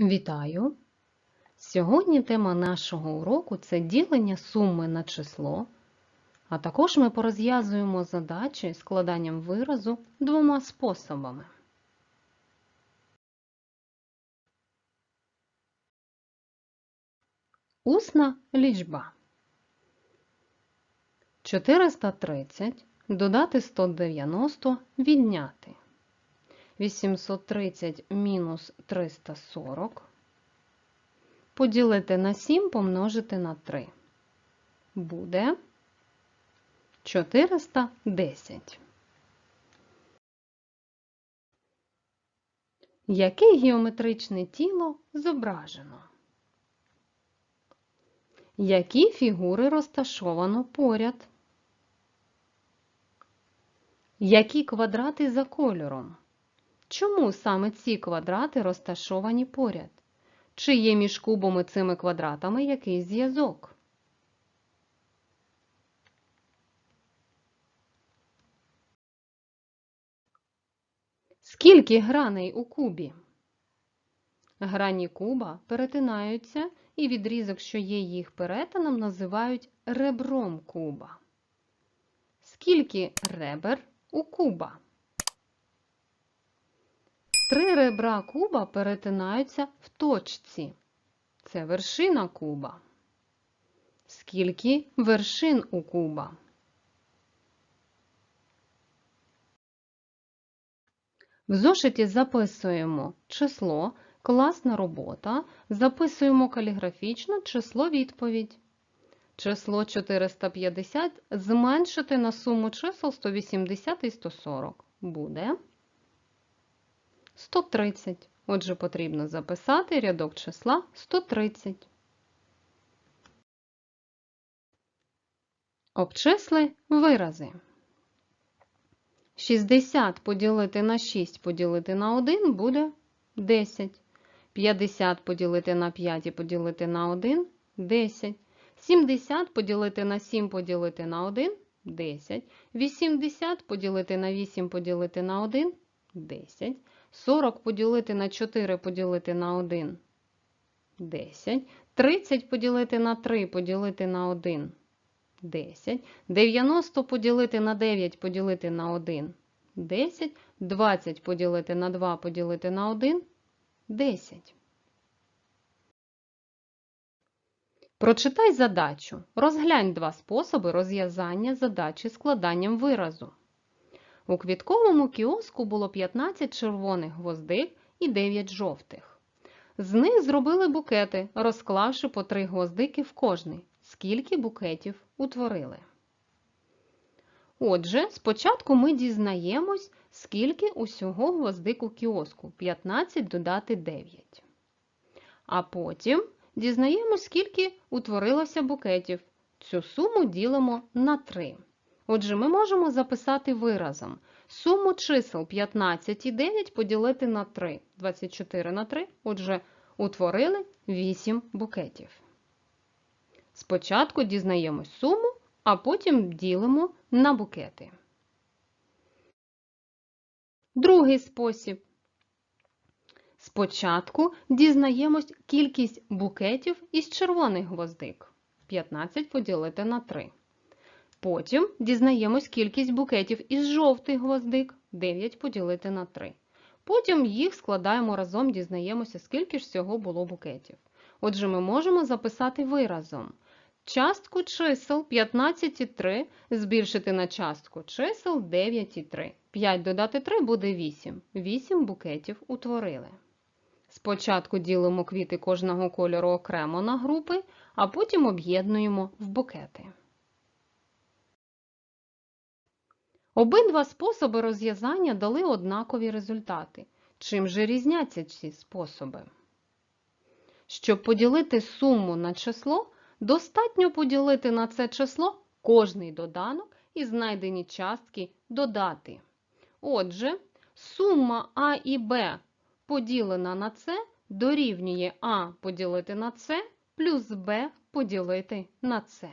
Вітаю! Сьогодні тема нашого уроку це ділення суми на число, а також ми порозв'язуємо задачі складанням виразу двома способами. Усна лічба. 430 додати 190 відняти. 830 мінус 340 поділити на 7 помножити на 3. Буде 410. Яке геометричне тіло зображено? Які фігури розташовано поряд? Які квадрати за кольором? Чому саме ці квадрати розташовані поряд? Чи є між кубом і цими квадратами якийсь зв'язок? Скільки граней у кубі? Грані куба перетинаються, і відрізок, що є їх перетином, називають ребром куба. Скільки ребер у куба? Три ребра куба перетинаються в точці. Це вершина куба. Скільки вершин у куба? В зошиті записуємо число, класна робота, записуємо каліграфічно число відповідь. Число 450 зменшити на суму чисел 180 і 140. Буде 130. Отже, потрібно записати рядок числа 130. Обчисли вирази. 60 поділити на 6 поділити на 1 буде 10. 50 поділити на 5 і поділити на 1 10. 70 поділити на 7 поділити на 1 10. 80 поділити на 8 поділити на 1 10. 40 поділити на 4 поділити на 1 10. 30 поділити на 3 поділити на 1 10. 90 поділити на 9 поділити на 1 10. 20 поділити на 2 поділити на 1 10. Прочитай задачу. Розглянь два способи розв'язання задачі складанням виразу. У квітковому кіоску було 15 червоних гвоздик і 9 жовтих. З них зробили букети, розклавши по 3 гвоздики в кожний. Скільки букетів утворили? Отже, спочатку ми дізнаємось, скільки усього гвоздик у кіоску 15 додати 9. А потім дізнаємось, скільки утворилося букетів. Цю суму ділимо на 3. Отже, ми можемо записати виразом суму чисел 15 і 9 поділити на 3. 24 на 3. Отже, утворили 8 букетів. Спочатку дізнаємось суму, а потім ділимо на букети. Другий спосіб. Спочатку дізнаємось кількість букетів із червоних гвоздик. 15 поділити на 3. Потім дізнаємось кількість букетів із жовтих гвоздик 9 поділити на 3. Потім їх складаємо разом, дізнаємося, скільки ж всього було букетів. Отже, ми можемо записати виразом. Частку чисел 15 і 3 збільшити на частку чисел 9 і 3. 5 додати 3 буде 8. 8 букетів утворили. Спочатку ділимо квіти кожного кольору окремо на групи, а потім об'єднуємо в букети. Обидва способи розв'язання дали однакові результати. Чим же різняться ці способи? Щоб поділити суму на число, достатньо поділити на це число кожний доданок і знайдені частки додати. Отже, сума А і Б поділена на С дорівнює А поділити на С плюс Б поділити на С.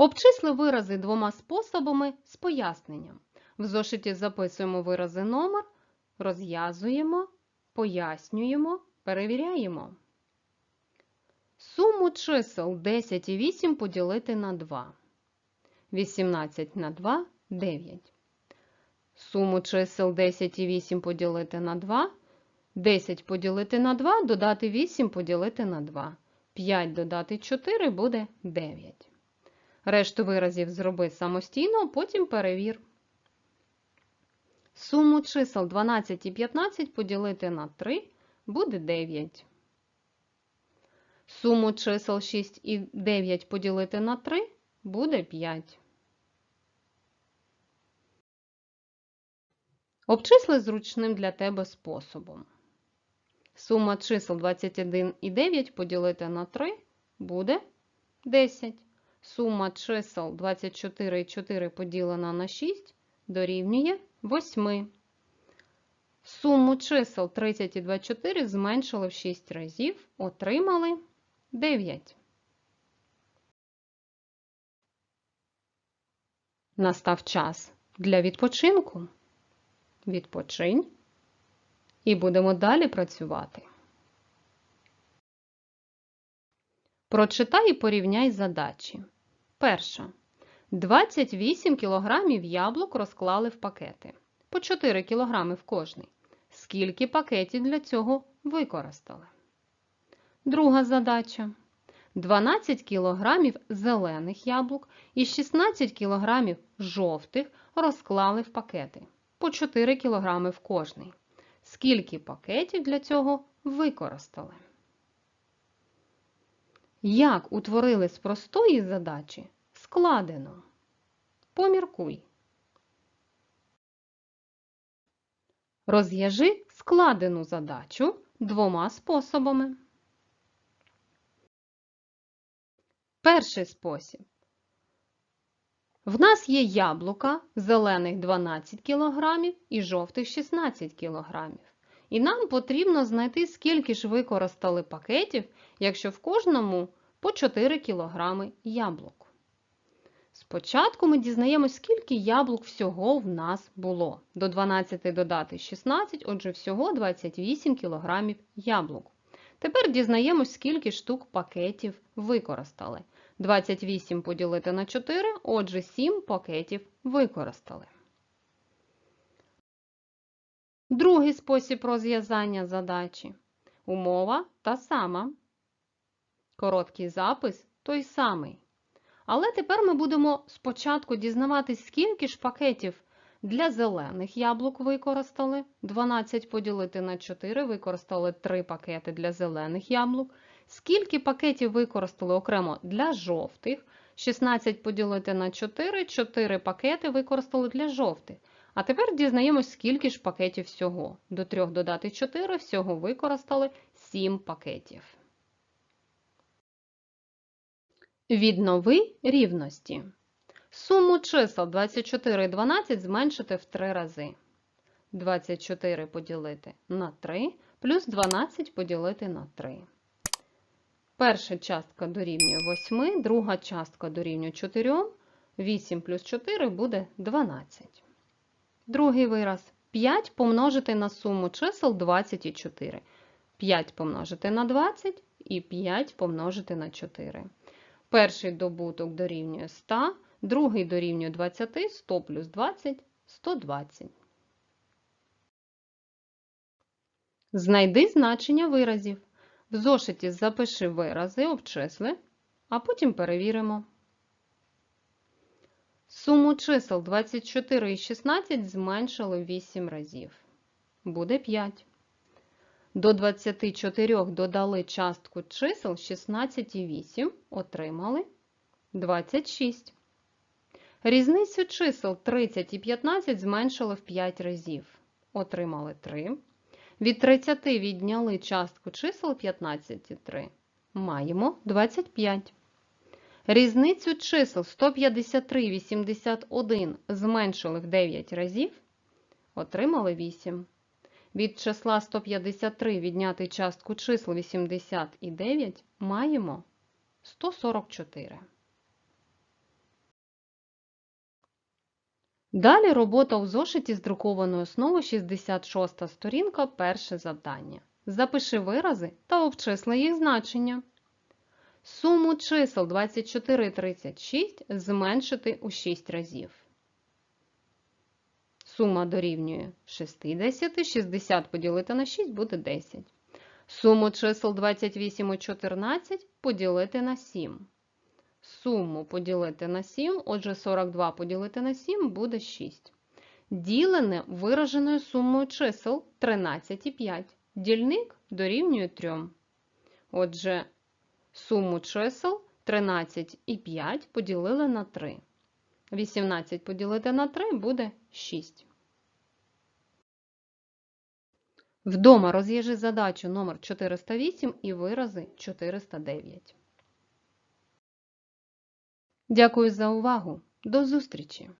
Обчисли вирази двома способами з поясненням. В зошиті записуємо вирази номер, розв'язуємо, пояснюємо, перевіряємо. Суму чисел 10 і 8 поділити на 2. 18 на 2 – 9. Суму чисел 10 і 8 поділити на 2. 10 поділити на 2, додати 8 поділити на 2. 5 додати 4 буде 9. Решту виразів зроби самостійно, потім перевір. Суму чисел 12 і 15 поділити на 3 буде 9. Суму чисел 6 і 9 поділити на 3 буде 5. Обчисли зручним для тебе способом. Сума чисел 21 і 9 поділити на 3 буде 10. Сума чисел 24 і 4 поділена на 6 дорівнює 8. Суму чисел 30 і 24 зменшили в 6 разів, отримали 9. Настав час для відпочинку. Відпочинь і будемо далі працювати. Прочитай і порівняй задачі. Перша. 28 кг яблук розклали в пакети. По 4 кг в кожний. Скільки пакетів для цього використали? Друга задача. 12 кг зелених яблук і 16 кг жовтих розклали в пакети. По 4 кг в кожний. Скільки пакетів для цього використали? Як утворили з простої задачі складено? Поміркуй. Розв'яжи складену задачу двома способами. Перший спосіб. В нас є яблука зелених 12 кг і жовтих 16 кг. І нам потрібно знайти, скільки ж використали пакетів, якщо в кожному по 4 кг яблук. Спочатку ми дізнаємось, скільки яблук всього в нас було. До 12 додати 16, отже, всього 28 кг яблук. Тепер дізнаємось, скільки штук пакетів використали. 28 поділити на 4, отже, 7 пакетів використали. Другий спосіб розв'язання задачі. Умова та сама. Короткий запис той самий. Але тепер ми будемо спочатку дізнаватись, скільки ж пакетів для зелених яблук використали. 12 поділити на 4, використали 3 пакети для зелених яблук. Скільки пакетів використали окремо для жовтих? 16 поділити на 4, 4 пакети використали для жовтих. А тепер дізнаємось, скільки ж пакетів всього. До 3 додати 4, всього використали 7 пакетів. Віднови рівності. Суму чисел 24 і 12 зменшити в 3 рази. 24 поділити на 3 плюс 12 поділити на 3. Перша частка дорівнює 8, друга частка дорівнює 4. 8 плюс 4 буде 12. Другий вираз. 5 помножити на суму чисел 24. 5 помножити на 20 і 5 помножити на 4. Перший добуток дорівнює 100, другий дорівнює 20, 100 плюс 20 – 120. Знайди значення виразів. В зошиті запиши вирази, обчисли, а потім перевіримо. Суму чисел 24 і 16 зменшили 8 разів. Буде 5. До 24 додали частку чисел 16 і 8, отримали 26. Різницю чисел 30 і 15 зменшили в 5 разів. Отримали 3. Від 30 відняли частку чисел 15 і 3. Маємо 25. Різницю чисел 153 і 81 зменшили в 9 разів. Отримали 8. Від числа 153 відняти частку чисел 89 маємо 144. Далі робота у зошиті з друкованою основою 66 сторінка, перше завдання. Запиши вирази та обчисли їх значення. Суму чисел 24 і 36 зменшити у 6 разів. Сума дорівнює 60, 60 поділити на 6 буде 10. Суму чисел 28 і 14 поділити на 7. Суму поділити на 7, отже 42 поділити на 7 буде 6. Ділене вираженою сумою чисел 13 і 5. Дільник дорівнює 3. Отже, суму чисел 13 і 5 поділили на 3. 18 поділити на 3 буде 6. Вдома розв'яжи задачу номер 408 і вирази 409. Дякую за увагу. До зустрічі!